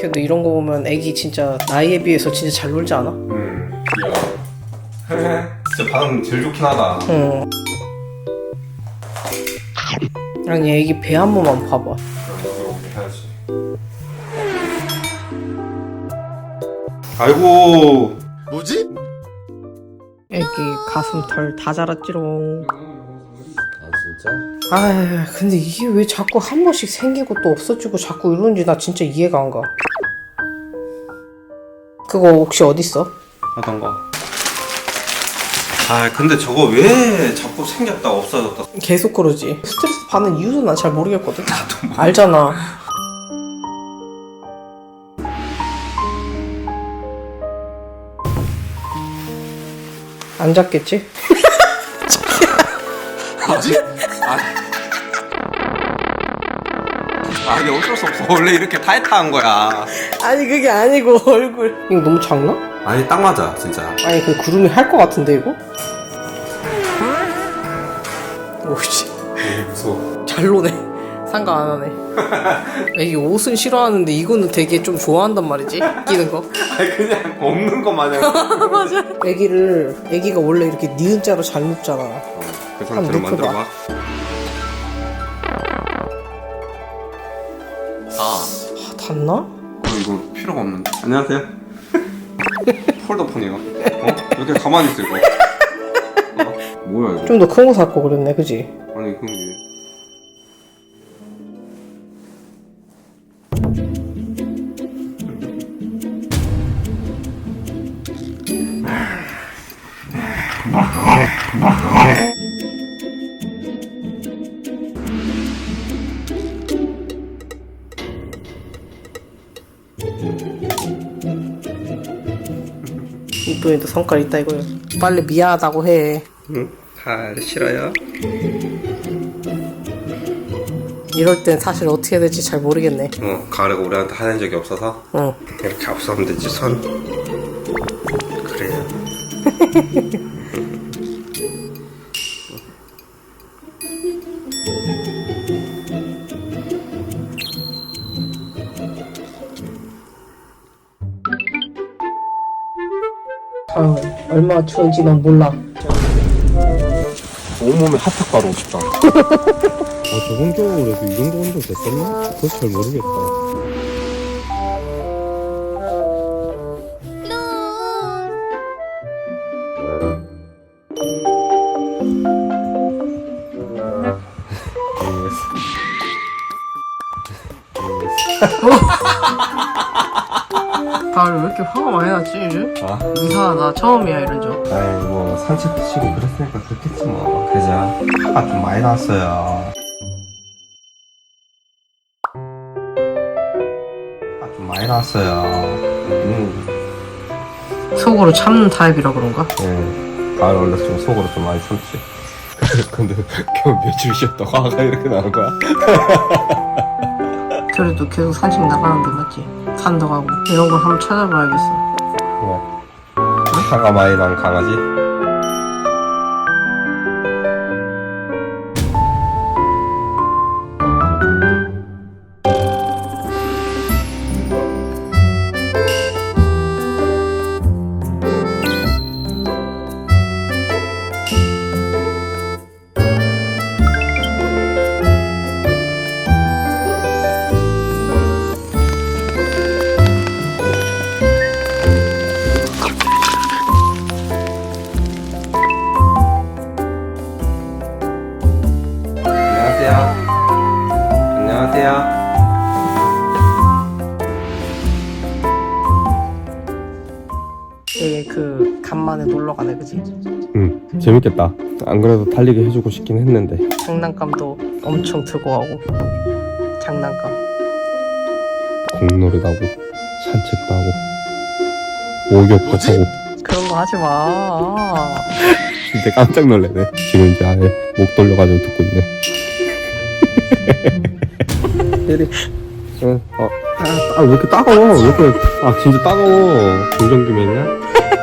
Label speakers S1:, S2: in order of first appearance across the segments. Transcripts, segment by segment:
S1: 근데 이런 거 보면 애기 진짜 나이에 비해서 진짜 잘 놀지 않아?
S2: 음 귀여워 진짜 반응 제일 좋긴 하다
S1: 응. 아니 애기 배 한 번만 봐봐.
S2: 그럼 그렇게 해야지 아이고?
S1: 애기 가슴 털 다 자랐지롱.
S3: 아 진짜?
S1: 아 근데 이게 왜 자꾸 한 번씩 생기고 또 없어지고 자꾸 이러는지 나 진짜 이해가 안 가. 그거 혹시 어딨어?
S2: 하던 거. 아 근데 저거 왜 자꾸 생겼다 없어졌다
S1: 계속 그러지. 스트레스 받는 이유도 난 잘 모르겠거든. 알잖아. 안 잡겠지?
S2: 뭐지? 아, 아 이게 어쩔 수 없어 원래 이렇게 타이트한 거야
S1: 아니 그게 아니고 얼굴. 이거 너무 작나?
S2: 아니 딱 맞아 진짜
S1: 아니 그 구름이 할 것 같은데 이거? 오씨
S2: 에이 무서워
S1: 잘 노네. 상관 안 하네. 애기 옷은 싫어하는데 이거는 되게 좀 좋아한단 말이지. 끼는 거.
S2: 아니 그냥 없는 거 마냥
S1: 맞아. 애기를 애기가 원래 이렇게 니은 자로 잘 눕잖아.
S2: 그
S1: 한번
S2: 상태로
S1: 눕혀봐.
S2: 만들어봐
S1: 아, 닿나?
S2: 어, 이거 필요가 없는데 안녕하세요 폴더폰이요 어? 이렇게 가만히 있어 이거 어? 뭐야 이거
S1: 좀 더 큰거살거 그랬네, 그지?
S2: 아니 그게
S1: 이쁜이도 성깔 있다 이거요. 빨리 미안하다고 해.
S2: 응? 다 싫어요?
S1: 이럴 땐 사실 어떻게 해야 될지 잘 모르겠네.
S2: 어 가을이가 우리한테 하는 적이 없어서
S1: 응.
S2: 이렇게 앞서면 되지 손
S1: 아유, 얼마나 추운지 난 몰라.
S2: 온몸에 핫팩 바르고 싶다
S4: 아 저번 겨울에도 이 정도 온도 됐었나? 그거 잘 모르겠다.
S1: 가을 왜 이렇게 화가 많이 나지?
S2: 아?
S1: 이상하다. 처음이야 이런 적.
S2: 아이 뭐 산책도 치고 그랬으니까 그렇겠지 뭐 그죠 화가 좀 많이 났어요 화가 좀 많이 났어요 음,
S1: 속으로 참는 타입이라 그런가?
S2: 네 가을 원래 좀 속으로 좀 많이 참지
S4: 근데 겨우 며칠 쉬었다 화가 이렇게 나는 거야?
S1: 그래도 계속 산책 나가는 게 맞지. 산도 가고 이런 걸 한번 찾아봐야겠어.
S2: 뭐난 강아지
S4: 재밌겠다. 안 그래도 달리기 해주고 싶긴 했는데
S1: 장난감도 엄청 들고 가고 장난감.
S4: 공놀이도 하고 산책도 하고 목욕도 하고
S1: 그런 거 하지 마.
S4: 진짜 깜짝 놀래네. 지금 이제 아예 목 돌려가지고 듣고 있네. 이리. 응. 어. 아, 아, 왜 이렇게 따가워? 왜 이렇게, 아, 진짜 따가워. 공정기면이야?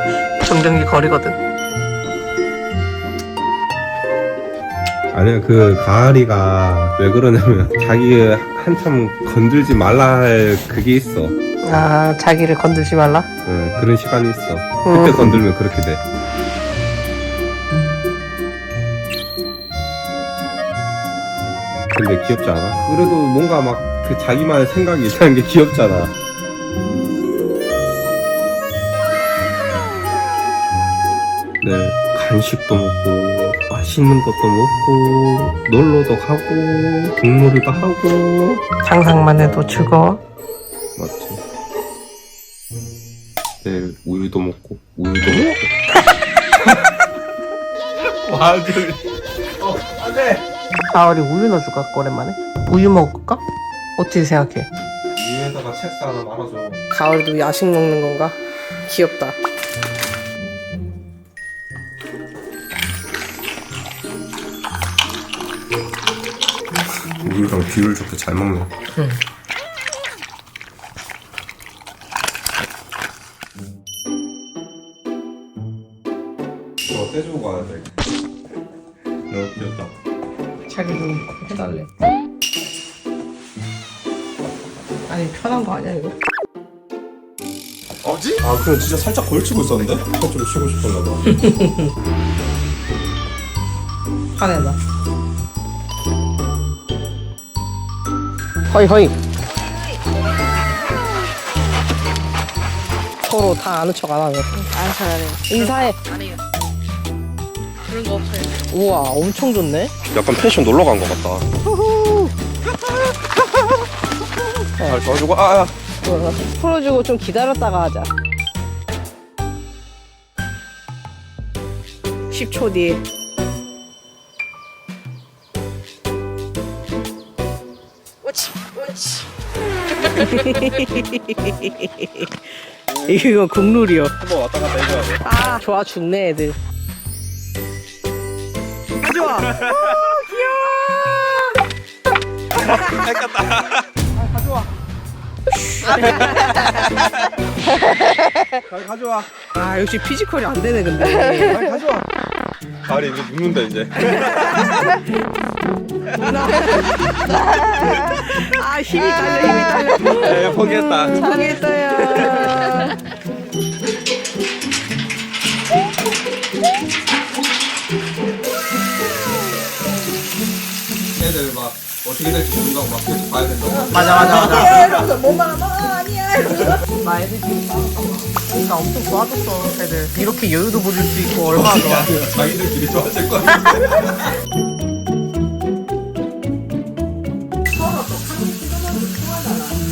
S1: 정전기 거리거든.
S2: 아니야 그 가을이가 왜 그러냐면 자기 한참 건들지 말라 할 그게 있어.
S1: 아 자기를 건들지 말라?
S2: 응, 그런 시간이 있어. 그때 건들면 그렇게 돼. 근데 귀엽지 않아? 그래도 뭔가 막 그 자기만의 생각이 있다는 게 귀엽잖아. 네, 간식도 먹고 맛있는 것도 먹고 놀러도 가고 공놀이도 하고
S1: 상상만 해도 즐거워
S2: 맞지? 내일 우유도 먹고 우유도 먹고 와들 어 안돼
S1: 가을이 우유 넣어줄까 오랜만에? 우유 먹을까? 어떻게 생각해?
S2: 위에다가 책상 하나 말아줘
S1: 가을이도 야식 먹는 건가? 귀엽다
S2: 비율 좋게 잘 먹네
S1: 응.
S2: 저 떼주고 가야 돼 너무 귀엽다
S1: 자기도 해달래 아니 편한 거 아니야 이거?
S5: 어지? 아 그래 진짜 살짝 걸치고 있었는데? 좀 쉬고 싶었나 봐
S1: 화내다 허이 허이. 서로 다 아는 척 안 하네.
S6: 안 잘하네.
S1: 인사해.
S6: 아니요. 그런 거 없어요.
S1: 우와 엄청 좋네.
S2: 약간 펜션 놀러 간 것 같다. 아 저주고 아
S1: 우와, 풀어주고 좀 기다렸다가 하자. 10초 뒤에 이거 국룰이요.
S5: 한번 왔다 갔다 해줘야 돼.
S1: 아. 좋아 죽네 애들. 가져와
S5: 빨리 가져와.
S1: 아 역시 피지컬이 안 되네 근데.
S5: 빨리 가져와. 가을이 이제 눕는다 이제
S1: 아 힘이 딸려 힘이 딸려.
S5: 에이 포기했다
S1: 당했어요.
S5: 애들 막 어떻게 될지 모른다고 막 계속 봐야 된다고.
S1: 맞아 맞아 맞아. 이러면서 몸만 하면 아니야 나 애들 싸웠다 그러니까 엄청 좋아졌어 애들. 이렇게 여유도 부릴 수 있고 얼마나 좋아.
S5: 자기들끼리 좋아질 거 같은데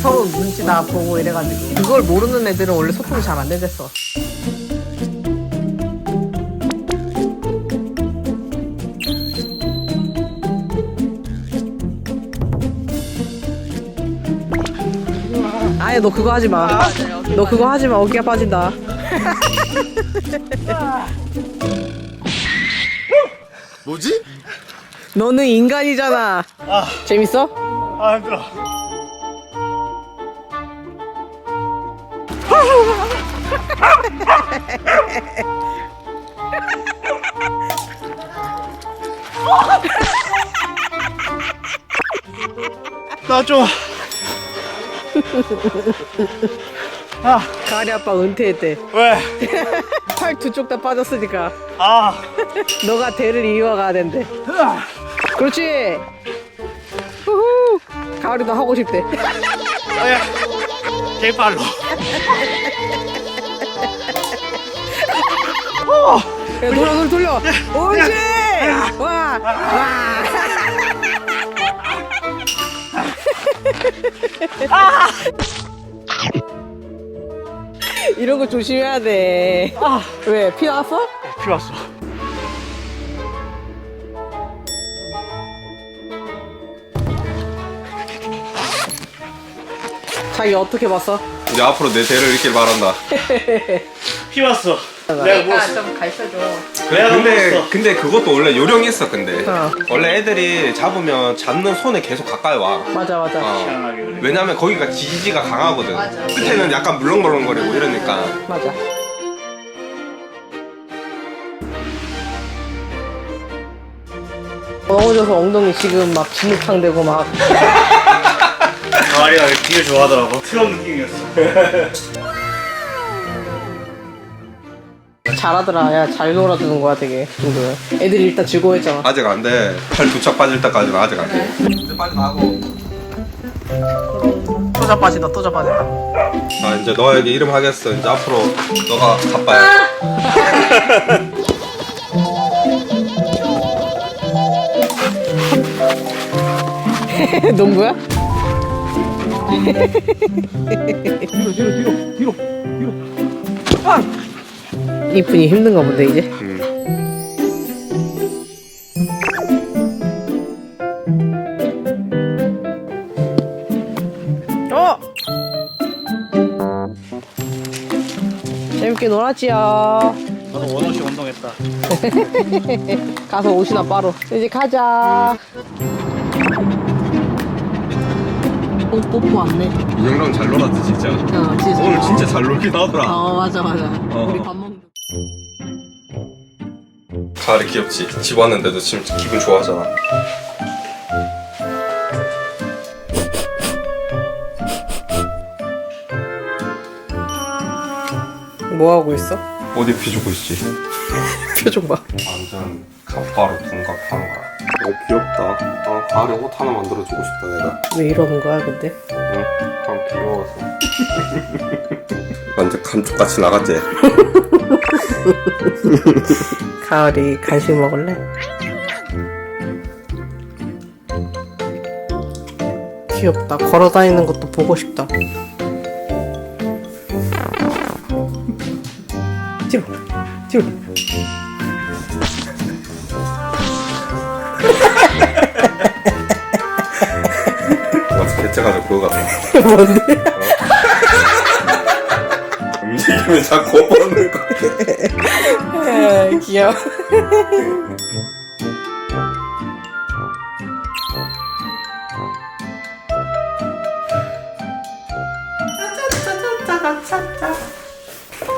S1: 서로 눈치 다 보고 이래가지고 그걸 모르는 애들은 원래 소통이 잘 안 되겠어 아예 너 그거 하지 마. 너 그거 하지 마. 어깨가 빠진다.
S5: 뭐지?
S1: 너는 인간이잖아. 재밌어?
S5: 아 힘들어 나좀
S1: 가리 아빠 은퇴했대.
S5: 왜?
S1: 팔 두 쪽 다 빠졌으니까.
S5: 아
S1: 너가 대를 이어가야 된대. 그렇지. 후후. 가을이도 하고 싶대.
S5: 아야 개발로
S1: 야, 돌려 돌려 돌려. 옳지. 와. 와. 이런 거 조심해야 돼. 왜? 피 나왔어?
S5: 피 왔어
S1: 자기 어떻게 봤어?
S2: 이제 앞으로 내 대를 잃길 바란다
S5: 피 왔어 내가
S1: 뭐좀 가르쳐줘.
S5: 내가
S2: 근데. 근데 그것도 원래 요령이 있어 근데
S1: 어.
S2: 원래 애들이 잡으면 잡는 손에 계속 가까이 와
S1: 맞아 맞아.
S2: 어.
S5: 그래.
S2: 왜냐면 거기가 지지가 강하거든 끝에는 약간 물렁물렁거리고 이러니까
S1: 맞아. 넘어져서 엉덩이 지금 막 진흙탕 되고 막
S7: 가을이가 되게 좋아하더라고. 트럼 느낌이었어.
S1: 잘하더라. 야 잘 놀아주는 거야 되게 친구야. 애들이 일단 즐거워했잖아.
S2: 아직 안 돼. 팔두짝 빠질 때까지는 아직 안 돼. 이제 빨리 나고.
S1: 또 자빠진다 또 자빠진다.
S2: 자 이제 너에게 이름 하겠어. 이제 앞으로 너가 가빠야.
S1: 농구야? 이쁜이 힘든가 본데 이제. 어! 재밌게 놀았지요.
S7: 나도 원없이 운동했다.
S1: 가서 옷이나 빠로. 이제 가자. 오, 뽀뽀 왔네.
S2: 이 정도면 잘 놀았지 진짜.
S1: 어, 진짜.
S2: 오늘 진짜 잘 놀긴 하더라.
S1: 어, 맞아, 맞아.
S2: 어.
S1: 우리 밥 먹는.
S2: 가을이 귀엽지. 집 왔는데도 지금 기분 좋아하잖아.
S1: 뭐 하고 있어?
S2: 옷 입혀주고 있지.
S1: 표정 봐.
S2: 완전 갑바로 둔갑하는 거야. 너무 귀엽다. 아, 가을에 옷 하나 만들어주고 싶다 내가.
S1: 왜 이러는 거야, 근데?
S2: 응? 그냥 귀여워서. 완전 감쪽같이 나갔지?
S1: 가을이 간식 먹을래? 귀엽다. 걸어 다니는 것도 보고 싶다. 뒤로, 뒤로.
S2: 마치 개째가지고 그거 같아.
S1: 뭔데?
S2: 움직이면 자꾸. 아,
S1: 귀여워.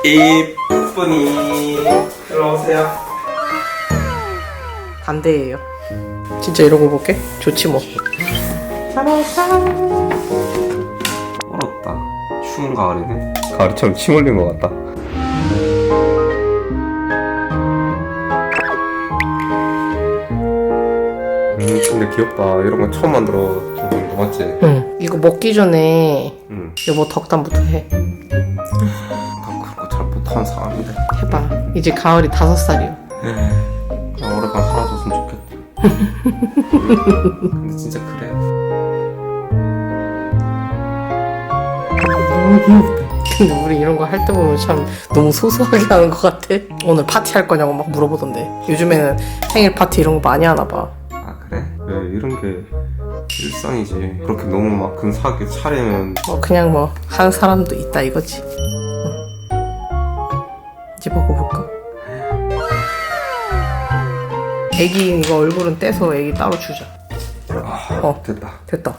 S2: 이쁜이 들어오세요.
S1: 반대예요. 진짜 이러고 볼게? 좋지 뭐.
S2: 얼었다. 추운 가을이네. 가을처럼 침 흘린 것 같다. 음, 근데 귀엽다. 이런 거 처음 만들어. 좀 맞지?
S1: 응. 이거 먹기 전에
S2: 응.
S1: 여보 덕담부터 해.
S2: 나 그런 거 잘 못하는 사람인데.
S1: 해봐. 이제 가을이 다섯 살이야.
S2: 그냥 오래간 살아줬으면 좋겠다. 근데 진짜 그래.
S1: 근데 우리 이런 거 할 때 보면 참 너무 소소하게 하는 것 같아. 오늘 파티 할 거냐고 막 물어보던데. 요즘에는 생일 파티 이런 거 많이 하나 봐.
S2: 이런 게 일상이지. 그렇게 너무 막 근사하게 차리면
S1: 뭐 그냥 뭐 하는 사람도 있다 이거지. 응. 이제 먹어볼까? 애기 이거 얼굴은 떼서 애기 따로 주자.
S2: 아,
S1: 어.
S2: 됐다.
S1: 됐다.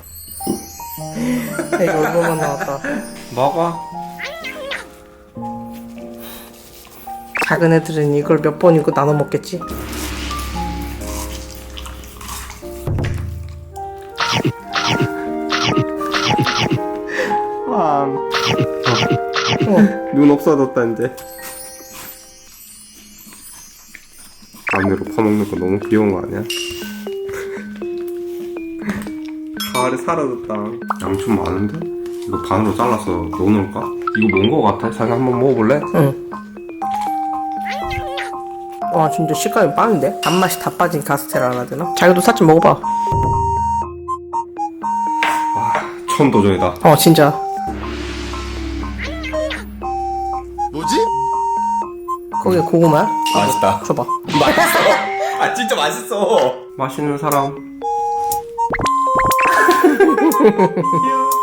S1: 애기 얼굴만 나왔다.
S2: 먹어.
S1: 작은 애들은 이걸 몇 번이고 나눠 먹겠지?
S2: 눈 없어졌다 이제. 안으로 퍼먹는 거 너무 귀여운 거 아니야? 가을에 사라졌다. 양좀 많은데? 이거 반으로 잘라서 넣어놓을까? 이거 뭔 거 같아? 자기 한번 먹어볼래?
S1: 응. 와 진짜 식감이 빵인데? 단맛이 다 빠진 카스테라 하나 되나? 자기도 살짝 먹어봐.
S2: 와, 처음 도전이다.
S1: 어 진짜. 거기에 고구마야?
S2: 맛있다.
S1: 줘봐.
S2: 아 진짜 맛있어. 맛있는 사람.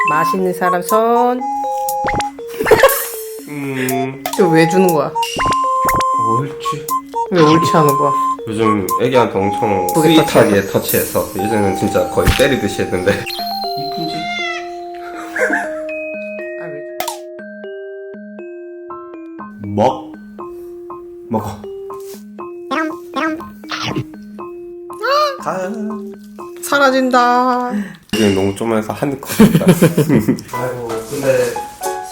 S1: 맛있는 사람 손.
S2: 음,
S1: 이거 왜 주는 거야?
S2: 옳지.
S1: 왜 옳지 하는 거야?
S2: 요즘 애기한테 엄청
S1: 그게
S2: 스윗하게 터치해서 예전에는 진짜 거의 때리듯이 했는데
S1: 사라진다.
S2: 이게 너무 한입 컷이다. 아이고 근데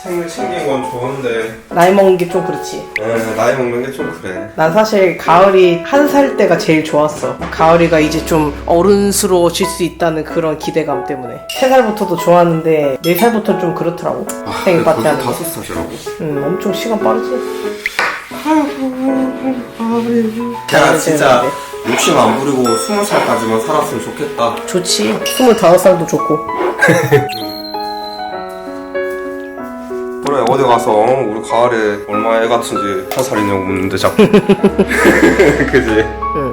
S2: 생일 챙긴 건 좋은데
S1: 나이 먹는 게 좀 그렇지.
S2: 에, 나이 먹는 게 좀 그래.
S1: 난 사실 가을이 한 살 때가 제일 좋았어. 가을이가 이제 좀 어른스러워질 수 있다는 그런 기대감 때문에. 세 살부터도 좋았는데 네 살부터 좀 그렇더라고. 생일 파티 하는 게.
S2: 다섯 살이라고?
S1: 응, 엄청 시간 빠르지.
S2: 제가 진짜 욕심 안 부리고 스무 살까지만 살았으면 좋겠다.
S1: 좋지. 25살도 좋고.
S2: 그래 어디 가서 어, 우리 가을에 얼마나 애 같은지 한 살이냐고 묻는데 자꾸. 그지?
S1: 응.